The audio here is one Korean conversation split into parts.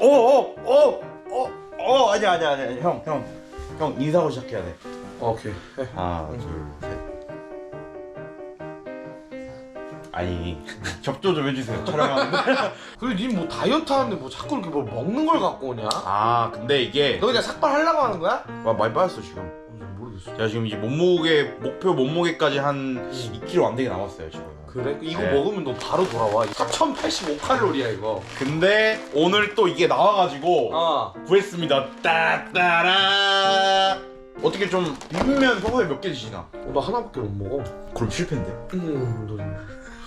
어어어어어 어, 어, 아니야 아니야 아니야 형형 형 인사하고 시작해야 돼 어, 오케이. 해. 하나 둘 셋 아니 접조 좀 해주세요 촬영하는데 그래 님뭐 다이어트 하는데 뭐 자꾸 이렇게 뭐 먹는 걸 갖고 오냐? 아 근데 이게 너 그냥 삭발 하려고 하는 거야? 와, 많이 빠졌어 지금 어. 제가 지금 이제 몸무게 목표 몸무게까지 한 2kg 안 되게 남았어요 지금 그래? 이거 네. 먹으면 너 바로 돌아와. 1085칼로리야 이거. 근데 오늘 또 이게 나와가지고 어. 구했습니다 따따라 어떻게 좀 비빔면 평소에 몇 개 드시나? 어, 나 하나밖에 못 먹어. 그럼 실패인데 음, 너...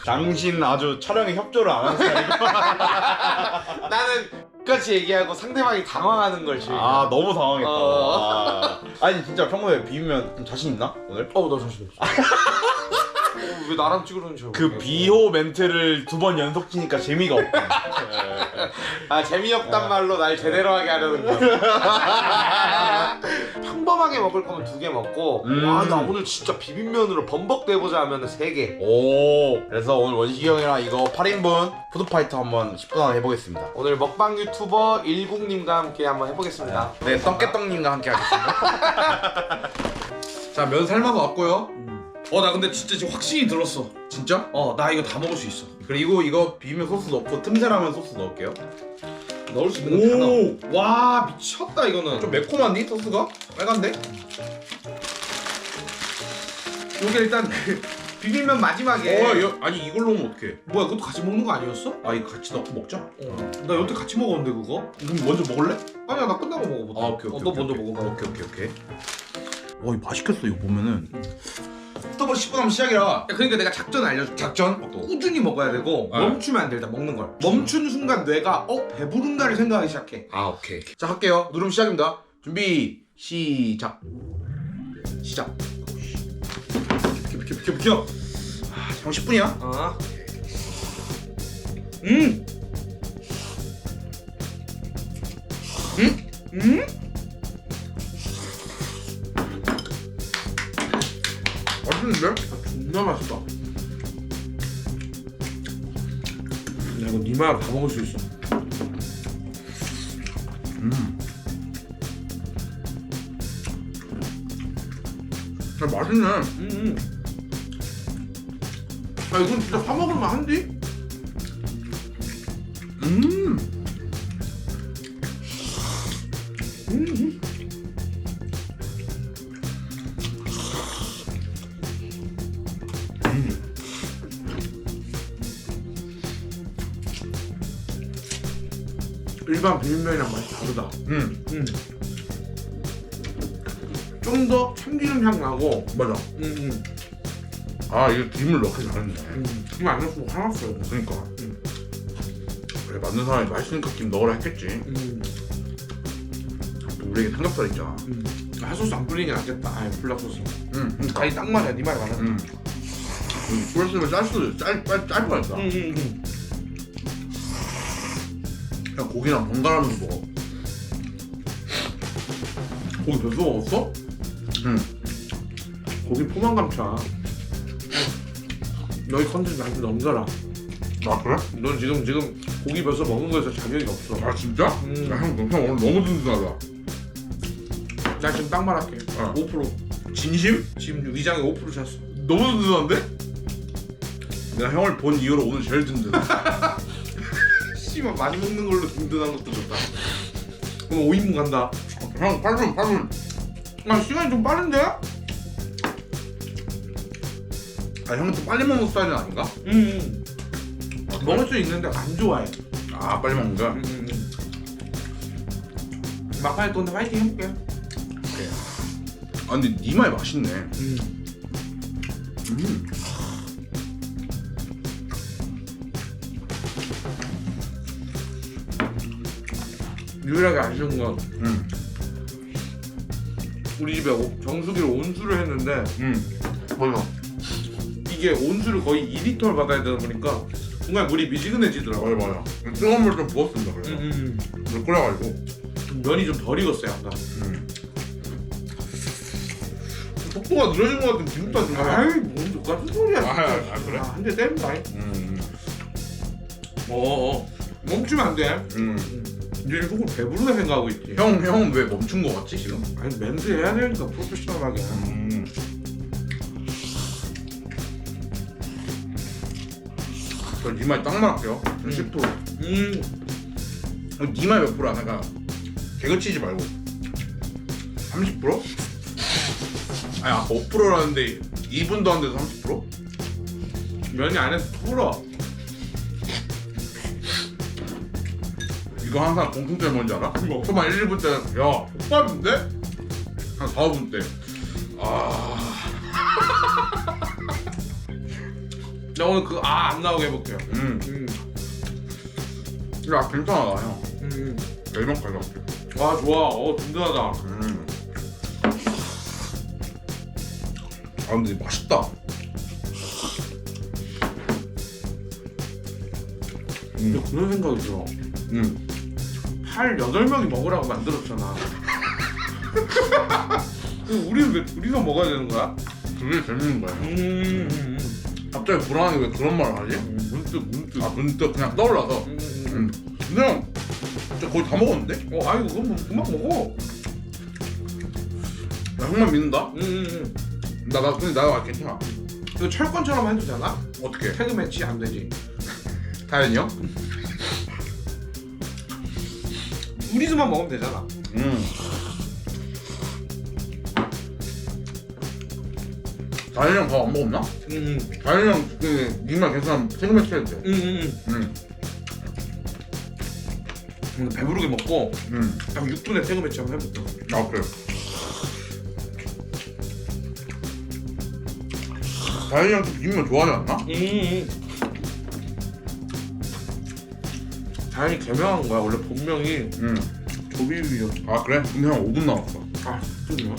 당신 아주 촬영에 협조를 안 하는 스타일이고 나는 끝까지 얘기하고 상대방이 당황하는 걸 싫어. 아 너무 당황했다 어. 아. 아니 진짜 평소에 비빔면 좀 자신 있나 오늘? 어, 나 자신 없어. 어, 왜 나랑 찍으려는지 잘 그 모르겠어. 비호 멘트를 두 번 연속 치니까 재미가 없다 아 재미없단 말로 날 제대로 하게 하려는 거야. 평범하게 먹을 거면 두 개 먹고 음. 와나 오늘 진짜 비빔면으로 범벅대보자 하면 세 개. 오 그래서 오늘 원식이 형이랑 이거 8인분 푸드파이터 한번 10분 안에 해보겠습니다 오늘 먹방 유튜버 일국님과 함께 한번 해보겠습니다. 네 똥깨똥님과 함께 하겠습니다 자 면 삶아서 왔고요. 어 나 근데 진짜 지금 확신이 들었어. 진짜? 어 나 이거 다 먹을 수 있어. 그리고 이거 비빔면 소스 넣고 틈새라면 소스 넣을게요 넣을 수 있는 건다 넣어. 와 미쳤다 이거는. 좀 매콤한디 소스가? 빨간데? 요게 일단 비빔면 마지막에. 어, 여, 아니 이걸로 먹으면 어떡해 뭐야 그것도 같이 먹는 거 아니었어? 아 이거 같이 넣고 먹자 어. 나 여태 같이 먹었는데 그거? 그럼 먼저 먹을래? 아니야 나 끝나고 먹어보자. 아 오케이 어, 오케이 너 오케이, 먼저 오케이. 먹어봐. 오케이 오케이 오케이 와 이거 맛있겠어 이거 보면은 스 토브 10분 하면 시작이라 야, 그러니까 내가 작전 알려줄게. 작전? 어, 또. 꾸준히 먹어야 되고 네. 멈추면 안 돼 일단 먹는 걸. 멈춘 순간 뇌가 어 배부른다를 생각하기 시작해. 아 오케이 자 할게요 누르면 시작입니다 준비 시작 시작 비켜 비켜 비켜 비켜. 아, 형 10분이야? 어? 음. 음? 음? 맛있는데? 존나 맛있다. 야 이거 니마야 다 먹을 수 있어. 음. 야, 맛있네 음. 아 이건 진짜 사 먹을 만한데? 일반 비빔면이랑 맛이 다르다. 음. 음. 좀 더 참기름 향 나고. 맞아 음, 음. 아 이거 김을 넣기 잘했네 음. 김안 넣었으면 화났어요. 그러니까 음. 그래 만든 사람이 맛있으니까 김 넣으라 했겠지 음. 또 우리에게 삼겹살 있잖아 음. 핫소스 안 뿌리는 게 낫겠다. 아, 블락소스. 응 그러니까 간이 딱 맞아. 네 말이 맞아. 음. 그랬으면 짤 수도 짤, 짤, 짤 뻔했다 음, 음, 음. 그냥 고기랑 번갈아면서 먹어 고기 벌써 먹었어? 응 고기 포만 감차. 너희 컨텐츠 나한테 넘겨라. 아 그래? 넌 지금 지금 고기 벌써 먹은 거에서 자격이 없어. 아 진짜? 음. 야, 형, 형 오늘 너무 든든하다 나 지금 딱 말할게. 어. 5%. 진심? 지금 위장에 5% 찼어. 너무 든든한데? 내가 형을 본 이후로 오늘 제일 든든해 씨발 많이 먹는 걸로 든든한 것도 좋다. 오늘 5인분 간다. 형 8분 8분 아 시간이 좀 빠른데? 아 형은 좀 빨리 먹는 스타일은 아닌가? 음. 먹을 수 있는데 안 좋아해. 아 빨리 먹는 거야? 음, 음, 음. 막판에 또 근데 화이팅 해볼게. 아 근데 니말 맛있네 음. 음. 유일하게 아쉬운 건 음. 우리 집에 오- 정수기로 온수를 했는데 음. 맞아 이게 온수를 거의 2리터를 받아야 되다 보니까 정말 물이 미지근해지더라고. 맞아 맞아 뜨거운 물 좀 부었습니다 그래서 음, 물 끓여가지고 음. 면이 좀 덜 익었어요 아까. 음. 속도가 늘어진 것 같은 기분도 안 들어. 아이 뭔 똑같은 소리야. 아, 아, 아, 그래? 한대 때린다. 음. 어 어 멈추면 안 돼. 음. 이 제 속으로 배부르다 생각하고 있지. 형, 형은 왜 멈춘 거 같지 지금? 아니 멘트 해야 되니까 프로페셔널하게. 음. 저 니말 딱. 음. 10%. 음. 니말 몇 프로야? 내가 개그치지 말고 30%? 아니 아까 5%라는데 2분도 안 돼서 30%? 면이 안에서 풀어. 이거 항상 공통점이 뭔지 알아? 뭐? 초반 1, 2분 때 야, 폭발인데? 한 4, 5분 때 아... 나 오늘 그 아 안 나오게 해볼게요. 음. 음. 야 괜찮아 형 음. 열명까지 할게 와 좋아. 어 든든하다. 음. 아 근데 맛있다 근데 그런 생각이 들어. 음. 8, 8명이 먹으라고 만들었잖아. 우리는 왜 둘이서 먹어야 되는 거야? 그게 재밌는 거야 음. 갑자기 불안하게 왜 그런 말을 하지? 문득 문득. 아 문득 그냥 떠올라서 음. 음. 근데 형 진짜 거의 다 먹었는데? 어 아이고 그건 뭐 그만 먹어. 나 형만 믿는다? 음. 음. 나, 나 근데 나 괜찮아 이거 철권처럼 해도 되나? 어떻게? 태그 매치 안 되지. 다현이 형? 우리서만 먹으면 되잖아. 음. 다현이 형 밥 안 먹었나? 음. 다현이 형그 니만 괜찮으면 생맥 해도 돼 음. 음. 음. 오늘 배부르게 먹고 음. 한 6분에 태그 매치 한번 해볼게. 아 그래 다현이 형도 비빔면 좋아하지 않나? 음. 다행히 개명한 거야. 원래 본명이 음. 조비위였어. 아 그래? 근데 형 5분 남았어 아, 진짜?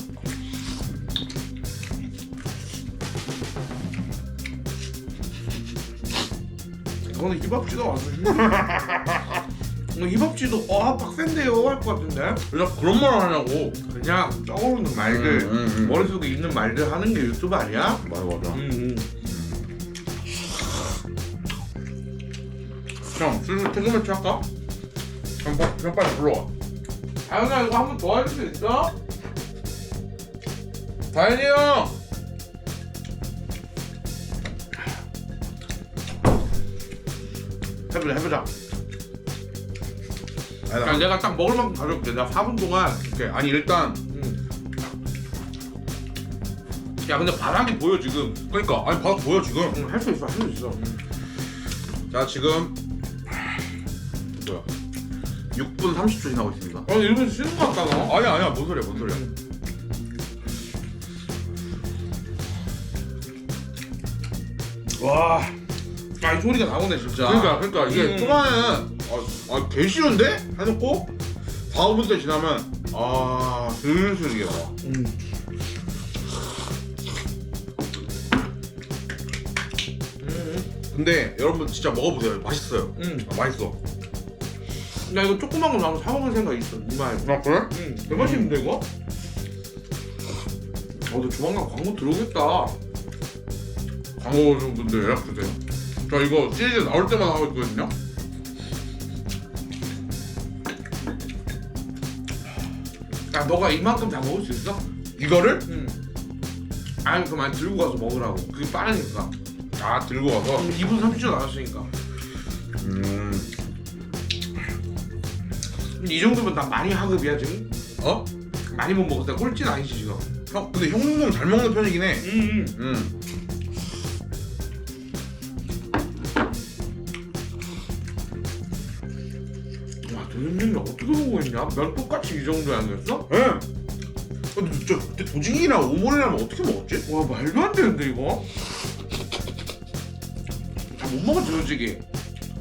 오늘 힙합지도 왔어. 오늘 힙합지도 와 빡센데요 할 것 같은데. 왜 자꾸 그런 말을 하냐고 그냥 떠오르는 말들, 음, 음, 음. 머릿속에 있는 말들 하는 게 유튜브 아니야? 맞아 맞아 음, 형 슬슬 퇴근 매치 할까? 형, 빨리- 형 빨리 불러와 다현아 이거 한 번 더 할 수 있어? 다현이 형! 해보자 해보자. 아니, 야, 내가 딱 먹을 만큼 가져올게. 내가 4분 동안. 오케이. 아니 일단 음. 야 근데 바닥이 보여 지금. 그러니까 아니 봐도 보여 지금 응, 할 수 있어 할 수 있어. 자 지금 6분 30초 지나고 있습니다 어 이러면 쉬는 거 같다 너. 아니야 아니야 뭔 소리야 뭔 소리야 와. 아 이 소리가 나오네 진짜. 그러니까 그러니까 이게 음. 초반에는 아, 아, 개 쉬운데? 해놓고 4, 5분 때 지나면 아 슬슬 이게 음. 음. 근데 여러분 진짜 먹어보세요 맛있어요 음. 아, 맛있어 나 이거 조그만 거 나오면 사 먹을 생각 있어. 이마에. 아 그래? 응. 대박인데 이거? 어너 조만간 광고 들어오겠다. 광고 좀 분들 연락주세요 저 이거 시리즈 나올 때마다 하고 있거든요 야 너가 이만큼 다 먹을 수 있어? 이거를? 응. 아니 그만 들고 가서 먹으라고. 그게 빠르니까. 아 들고 와서 2분 30초 남았으니까. 음 근데 이 정도면 나 많이 하급이야 지금? 어? 많이 못 먹었다. 꼴찌는 아니지 지금. 형 근데 형은 잘 먹는 편이긴 해 응. 음. 와 대장님이 어떻게 보고 있냐? 면 똑같이 이 정도 아니었어? 예. 근데 진짜 그때 도징이랑 오mol이라면 어떻게 먹었지? 와 말도 안 되는데 이거? 다 못 먹었지 솔직히.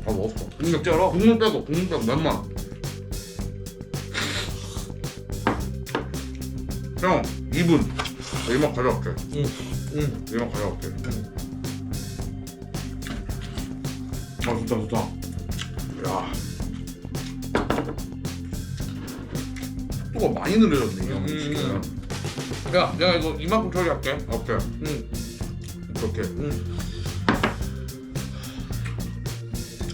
다 먹었어. 국물 쩔어. 국물 빼고 국물 빼고 면만. 형 2분. 나 이만 가져갈게. 응. 응. 이만 가져갈게. 아 좋다 좋다. 야. 속도가 많이 느려졌네 이 형. 음, 지금. 야 내가 이거 이만큼 처리할게. 오케이. 응. 그렇게. 응.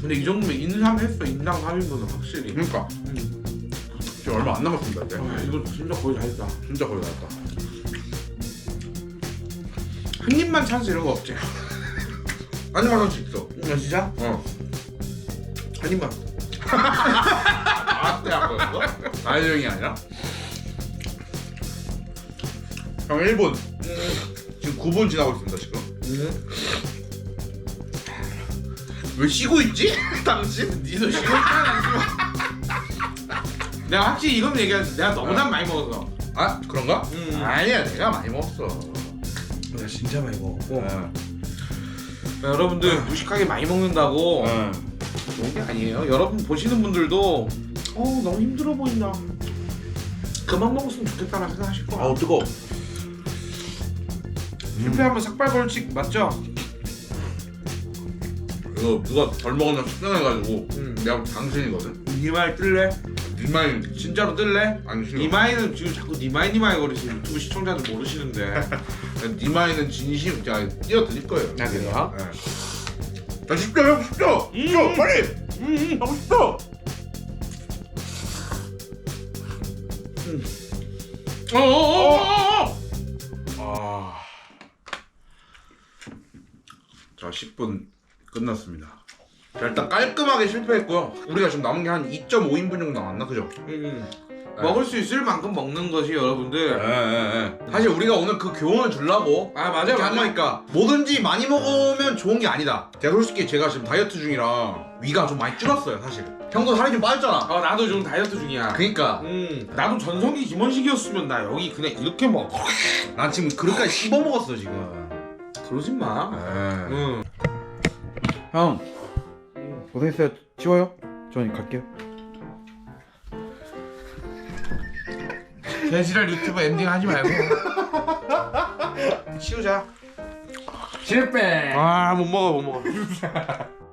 근데 이 정도면 인삼 했어 인당 3인분은 확실히 그러니까 지금 얼마 안 남았습니다 이제 아, 이거 진짜 거의 다 했다 진짜 거의 다 했다 한 입만 찬스 이런 거 없지? 아니 말할 수 있어 아 진짜? 어한 입만 나한테 한 거였어? 나의 형이 아니라? 형 1분 지금 9분 지나고 있습니다 지금 음. 왜 쉬고 있지? 당신? 니도 지금 내가 확실히 이건 얘기하지 내가 너무나 많이 먹었어 아 그런가? 음. 아니야 내가 많이 먹었어 내가 진짜 많이 먹었고 어. 여러분들 무식하게 많이 먹는다고 어. 좋은 게 아니에요 여러분 보시는 분들도 어 너무 힘들어 보인다 그만 먹었으면 좋겠다는 생각하실 거야 아우 뜨거 실패하면 삭발벌칙 맞죠? 이거 누가 덜 먹었나 측정해가지고 음. 내가 당신이거든 니마이 뜰래? 니마이 진짜로 뜰래? 아니 싫어 니마이는 지금 자꾸 니마이 니마이 거리시 유튜브 시청자들 모르시는데 니마이는 진심 자 띄워드릴 거예요 아, 그래요? 네. 자 10초 형 10초 10초 빨리 음. 형 10초 어어어어어 아. 자 10분 끝났습니다 자 일단 깔끔하게 실패했고요. 우리가 지금 남은 게 한 2.5인분 정도 남았나? 그죠? 음. 먹을 수 있을 만큼 먹는 것이 여러분들. 예 예 예 사실 우리가 오늘 그 교훈을 주려고 아 맞아 이렇게 한 맞아 거니까 뭐든지 많이 먹으면 좋은 게 아니다. 제가 솔직히 제가 지금 다이어트 중이라 위가 좀 많이 줄었어요 사실. 형도 살이 좀 빠졌잖아. 어 나도 지금 다이어트 중이야. 그니까. 음 나도 전성기 김원식이었으면 나 여기 그냥 이렇게 먹어 난 지금 그릇까지 씹어 먹었어 지금. 그러지 마. 예. 응. 형 고생했어요. 치워요? 저는 갈게요. 개지랄 유튜브 엔딩 하지 말고. 치우자. 실패. 아 못 먹어 못 먹어